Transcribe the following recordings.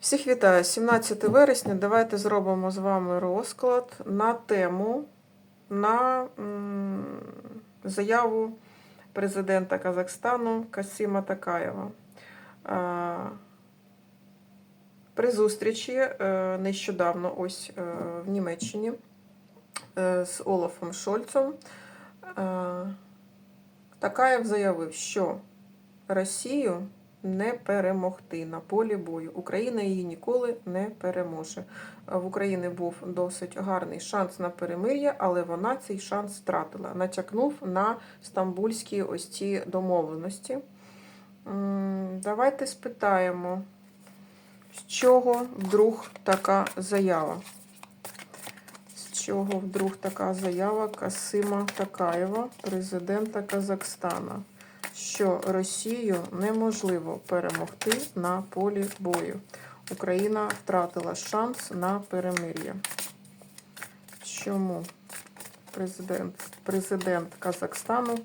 Всіх вітаю! 17 вересня. Давайте зробимо з вами розклад на тему на заяву президента Казахстану Касима Такаєва. При зустрічі е, нещодавно ось е, в Німеччині е, з Олафом Шольцем е, Такаєв заявив, що Росію не перемогти на полі бою. Україна її ніколи не переможе. В Україні був досить гарний шанс на перемир'я, але вона цей шанс втратила. Натякнув на стамбульські ось ці домовленості. Давайте спитаємо, з чого вдруг така заява? З чого вдруг така заява Касима Такаєва, президента Казахстана? Що Росію неможливо перемогти на полі бою. Україна втратила шанс на перемир'я. Чому президент, президент Казахстану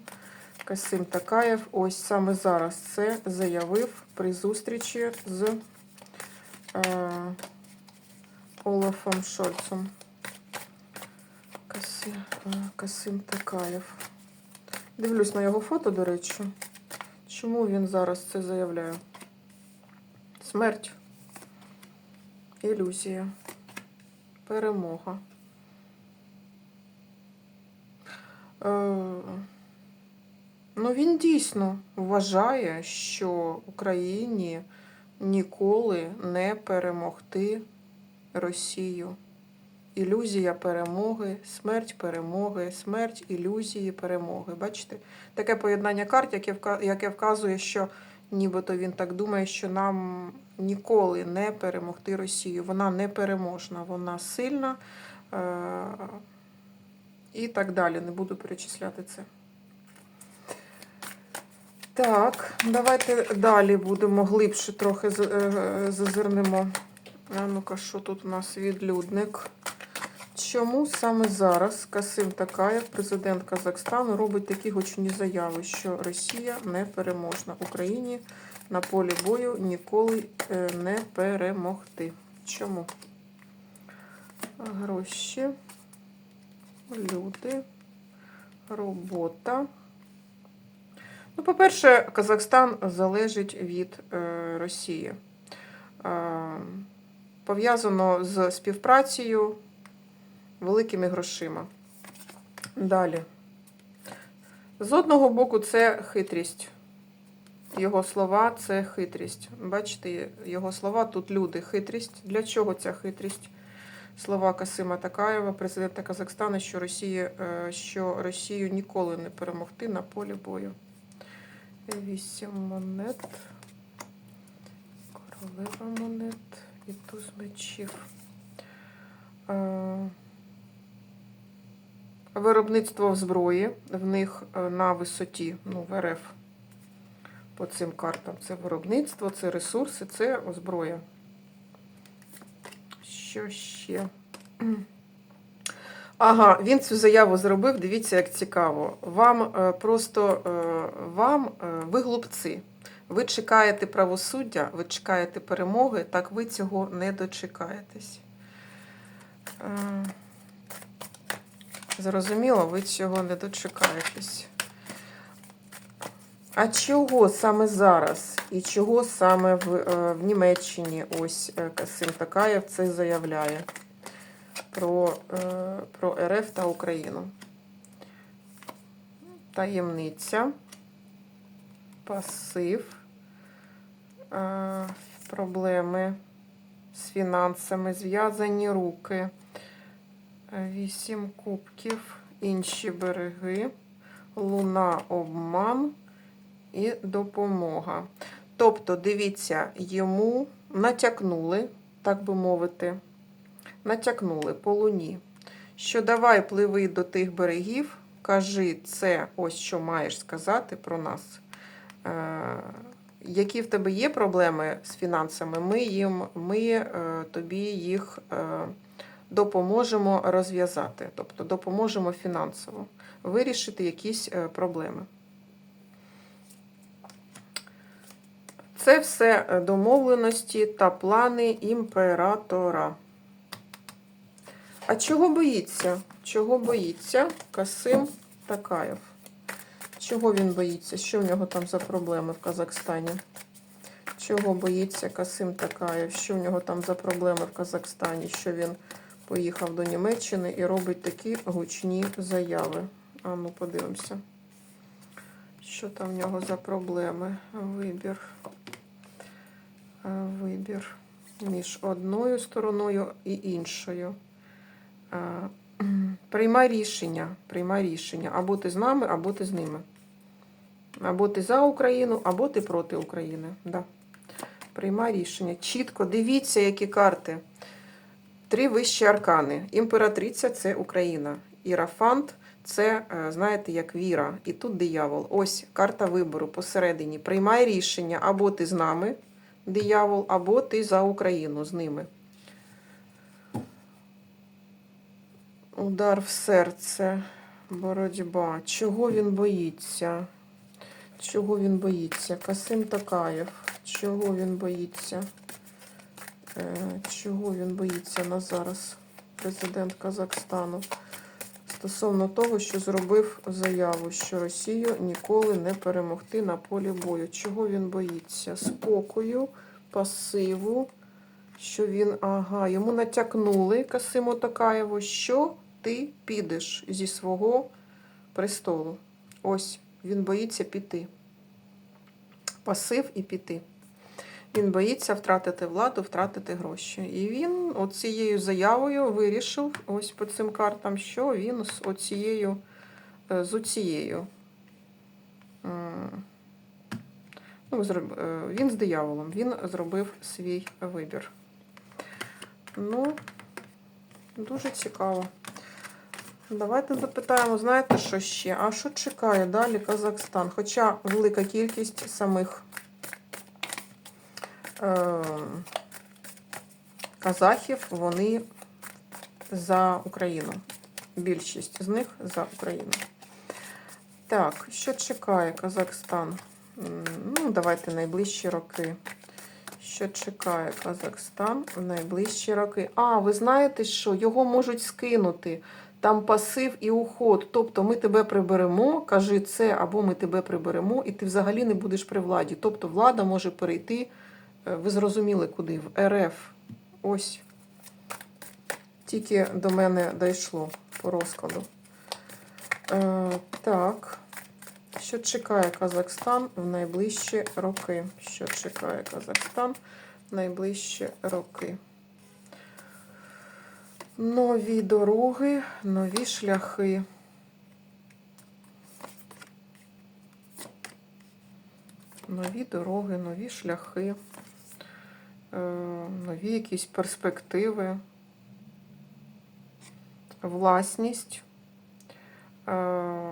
Касим Такаєв ось саме зараз це заявив при зустрічі з е, Олафом Шольцем. Касим, е, Касим Такаєв. Дивлюсь на його фото, до речі. Чому він зараз це заявляє? Смерть, ілюзія, перемога. Е, ну, він дійсно вважає, що Україні ніколи не перемогти Росію. Ілюзія перемоги, смерть перемоги, смерть ілюзії перемоги. Бачите? Таке поєднання карт, яке вказує, що нібито він так думає, що нам ніколи не перемогти Росію. Вона непереможна, вона сильна е- і так далі. Не буду перечисляти це. Так, давайте далі будемо глибше трохи е, зазирнемо. А ну-ка, що тут у нас відлюдник? Чому саме зараз Касим Такаєв, президент Казахстану, робить такі гучні заяви, що Росія не переможна Україні на полі бою ніколи е, не перемогти? Чому? Гроші, люди, робота. Ну, по-перше, Казахстан залежить від е, Росії. Е, пов'язано з співпрацею великими грошима. Далі. З одного боку, це хитрість. Його слова це хитрість. Бачите, його слова тут люди. Хитрість. Для чого ця хитрість? Слова Касима Такаєва, президента Казахстану, що Росія, е, що Росію ніколи не перемогти на полі бою. Вісім монет. Королева монет і туз мечів. Виробництво зброї в них е, на висоті, ну, в РФ по цим картам. Це виробництво, це ресурси, це зброя. Що ще? Ага, він цю заяву зробив. Дивіться, як цікаво. Вам е, просто е, вам, ви глупці. Ви чекаєте правосуддя, ви чекаєте перемоги, так ви цього не дочекаєтесь. Зрозуміло, ви цього не дочекаєтесь. А чого саме зараз? І чого саме в, е, в Німеччині ось е, Касим Такаєв це заявляє про, е, про РФ та Україну? Таємниця, пасив, проблеми з фінансами, зв'язані руки. Вісім кубків, інші береги, луна, обман і допомога. Тобто, дивіться, йому натякнули, так би мовити, натякнули по луні, що давай пливи до тих берегів, кажи це, ось що маєш сказати про нас. Е, які в тебе є проблеми з фінансами, ми, їм, ми е, тобі їх. Допоможемо розв'язати, тобто допоможемо фінансово вирішити якісь е, проблеми. Це все е, домовленості та плани імператора. А чого боїться? Чого боїться Касим Такаєв? Чого він боїться? Що в нього там за проблеми в Казахстані? Чого боїться Касим Такаєв? Що в нього там за проблеми в Казахстані? Що він поїхав до Німеччини і робить такі гучні заяви? А ну подивимося. Що там в нього за проблеми? Вибір. Вибір між одною стороною і іншою. Приймай рішення. Приймай рішення. Або ти з нами, або ти з ними. Або ти за Україну, або ти проти України. Да. Приймай рішення. Чітко дивіться, які карти. Три вищі аркани. Імператриця це Україна. Ірафант це, е, знаєте, як віра. І тут диявол. Ось карта вибору посередині. Приймай рішення, або ти з нами, диявол, або ти за Україну з ними. Удар в серце, боротьба. Чого він боїться? Чого він боїться? Касим Такаєв. Чого він боїться? Е, Чого він боїться на зараз? Президент Казахстану. Стосовно того, що зробив заяву, що Росію ніколи не перемогти на полі бою. Чого він боїться? Спокою, пасиву, що він, ага, йому натякнули Касиму Такаєву, що ти підеш зі свого престолу. Ось, він боїться піти. Пасив і піти. Він боїться втратити владу, втратити гроші. І він оцією заявою вирішив, ось по цим картам, що він з оцією, е, з оцією. Ну, е, він з дияволом, він зробив свій вибір. Ну, дуже цікаво. Давайте запитаємо, знаєте, що ще? А що чекає далі Казахстан? Хоча велика кількість самих казахів, вони за Україну. Більшість з них за Україну. Так, що чекає Казахстан? Ну, давайте найближчі роки. Що чекає Казахстан в найближчі роки? А, ви знаєте, що його можуть скинути. Там пасив і уход. Тобто ми тебе приберемо, кажи це, або ми тебе приберемо, і ти взагалі не будеш при владі. Тобто влада може перейти, е, ви зрозуміли куди? В РФ. Ось. Тільки до мене дійшло по розкладу. Е, так. Що чекає Казахстан в найближчі роки? Що чекає Казахстан в найближчі роки? Нові дороги, нові шляхи. Нові дороги, нові шляхи, нові якісь перспективи, власність, е,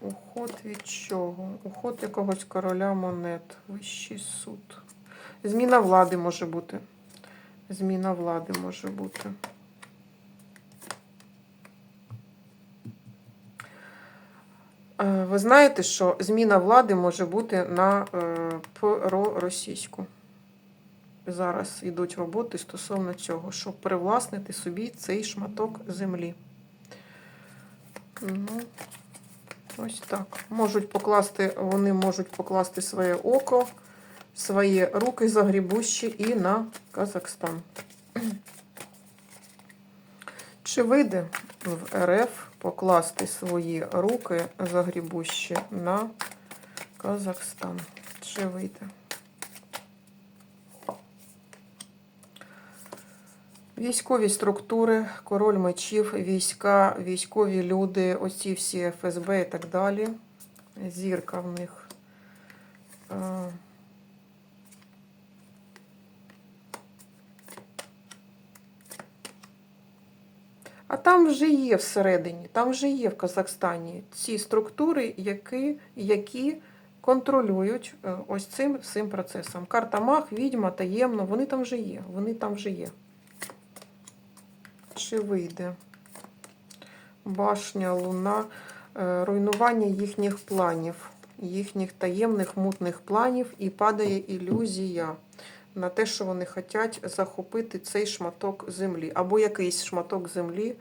уход від чого? Уход якогось короля монет, вищий суд. Зміна влади може бути. Зміна влади може бути. Е, Ви знаєте, що зміна влади може бути на е, проросійську. Зараз йдуть роботи стосовно цього, щоб привласнити собі цей шматок землі. Ну, ось так. Можуть покласти, вони можуть покласти своє око свої руки загрібущі і на Казахстан. Чи вийде в РФ покласти свої руки загрібущі на Казахстан? Вийде? Військові структури, король мечів, війська, військові люди, оці всі ФСБ і так далі. Зірка в них. А там вже є всередині, там вже є в Казахстані ці структури, які, які контролюють е, ось цим всім процесом. Карта Мах, відьма, таємно, вони там вже є. Вони там вже є. Чи вийде? Башня, луна, е, руйнування їхніх планів. їхніх таємних мутних планів і падає ілюзія на те, що вони хочуть захопити цей шматок землі або якийсь шматок землі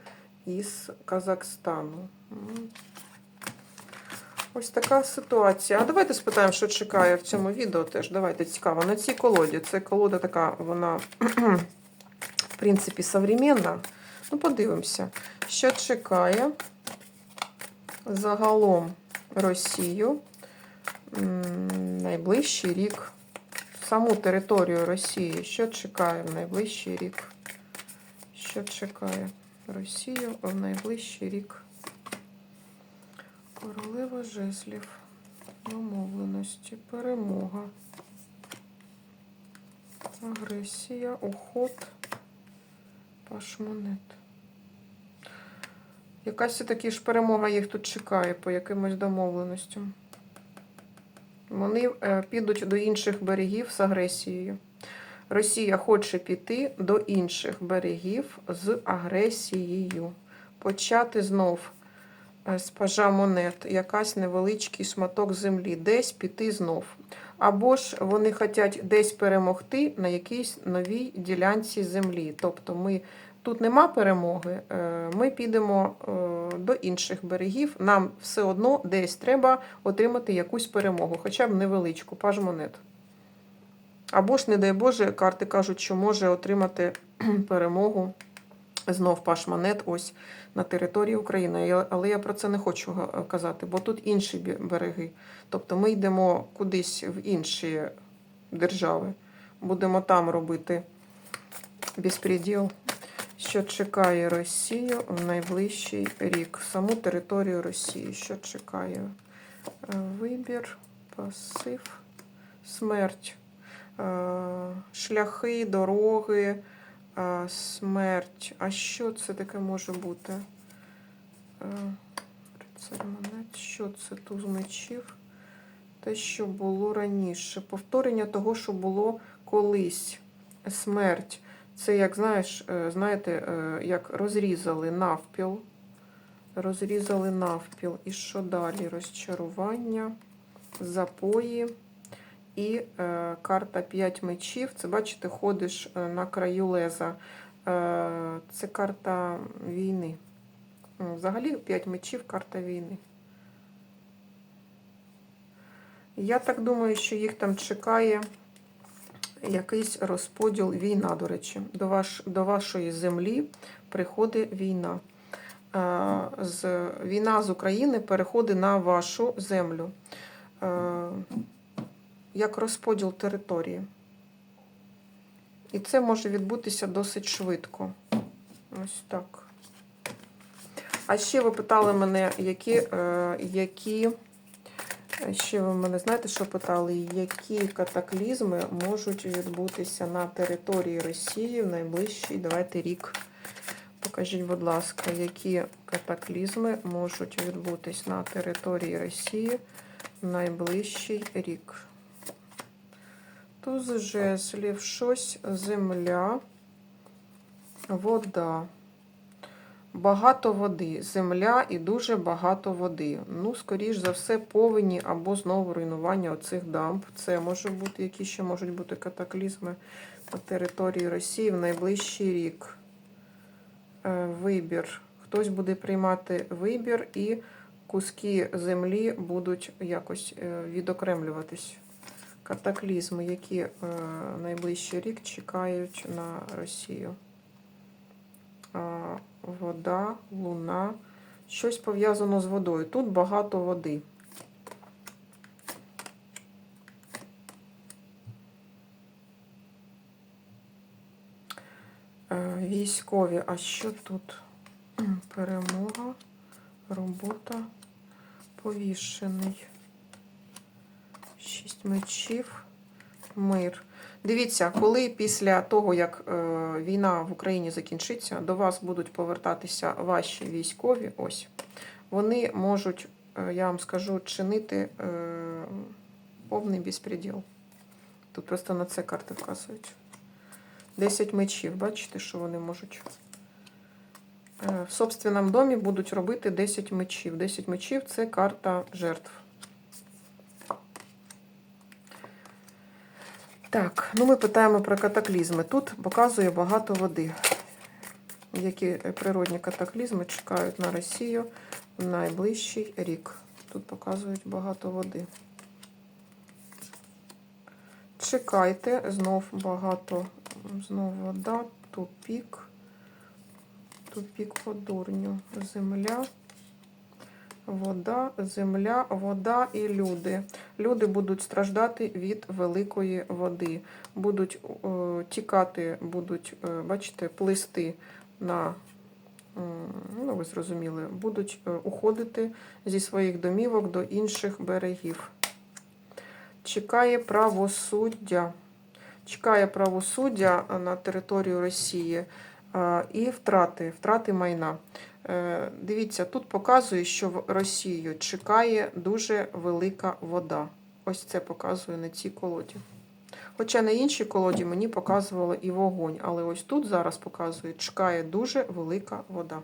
із Казахстану. Ось така ситуація. А давайте спитаємо, що чекає в цьому відео теж. Давайте цікаво. На цій колоді. Це колода така, вона, в принципі, современна. Ну, подивимося, що чекає загалом Росію найближчий рік. Саму територію Росії. Що чекає в найближчий рік? Що чекає Росію в найближчий рік? Королева жезлів, домовленості, перемога, агресія, уход, пашмонет. Якась все-таки ж перемога їх тут чекає по якимось домовленостям. Вони е, підуть до інших берегів з агресією. Росія хоче піти до інших берегів з агресією. Почати знов е, з пажа монет, якась невеличкий шматок землі, десь піти знов. Або ж вони хочуть десь перемогти на якійсь новій ділянці землі. Тобто ми тут нема перемоги, е, ми підемо е, до інших берегів. Нам все одно десь треба отримати якусь перемогу, хоча б невеличку, паж монет. Або ж, не дай Боже, карти кажуть, що може отримати перемогу знов паш монет ось на території України. Але я про це не хочу казати, бо тут інші береги. Тобто ми йдемо кудись в інші держави. Будемо там робити безпреділ, що чекає Росію в найближчий рік. Саму територію Росії. Що чекає? Е, Вибір, пасив, смерть. Е, Шляхи, дороги, е, смерть. А що це таке може бути? Монет. Що це туз мечів? Те, що було раніше. Повторення того, що було колись. Смерть. Це, як знаєш, е, знаєте, е, як розрізали навпіл. Розрізали навпіл. І що далі? Розчарування, запої. І е, карта 5 мечів. Це, бачите, ходиш е, на краю леза. Е, це карта війни. Взагалі 5 мечів карта війни. Я так думаю, що їх там чекає якийсь розподіл війна, до речі. До, ваш, до вашої землі приходить війна. З, війна з України переходить на вашу землю. Е, Як розподіл території. І це може відбутися досить швидко. Ось так. А ще ви питали мене, які, е, які Ще ви мене знаєте, що питали, які катаклізми можуть відбутися на території Росії в найближчий давайте рік. Покажіть, будь ласка, які катаклізми можуть відбутись на території Росії в найближчий рік. Туз жезлів, щось земля, вода. Багато води, земля і дуже багато води. Ну, скоріш за все, повені або знову руйнування оцих дамб. Це може бути, які ще можуть бути катаклізми на території Росії в найближчий рік. Е, Вибір. Хтось буде приймати вибір, і куски землі будуть якось е, відокремлюватись. Катаклізми, які е, найближчий рік чекають на Росію. А, вода, луна, щось пов'язано з водою. Тут багато води. Е, Військові, а що тут? Перемога, робота, повішений. Шість мечів, мир. Дивіться, коли після того, як е, війна в Україні закінчиться, до вас будуть повертатися ваші військові, ось, вони можуть, е, я вам скажу, чинити е, повний безпреділ. Тут просто на це карти вказують. 10 мечів, бачите, що вони можуть. В собственному домі будуть робити 10 мечів. 10 мечів це карта жертв. Так, ну ми питаємо про катаклізми. Тут показує багато води. Які природні катаклізми чекають на Росію в найближчий рік. Тут показують багато води. Чекайте, знов багато, знов вода, тупік, тупік по дурню, земля, вода, земля, вода і люди. Люди будуть страждати від великої води, будуть е, тікати, будуть, е, бачите, плисти на, м, ну ви зрозуміли, будуть е, уходити зі своїх домівок до інших берегів. Чекає правосуддя. Чекає правосуддя на територію Росії е, і втрати, втрати майна. Е, Дивіться, тут показує, що в Росію чекає дуже велика вода. Ось це показує на цій колоді. Хоча на іншій колоді мені показувало і вогонь, але ось тут зараз показує, чекає дуже велика вода.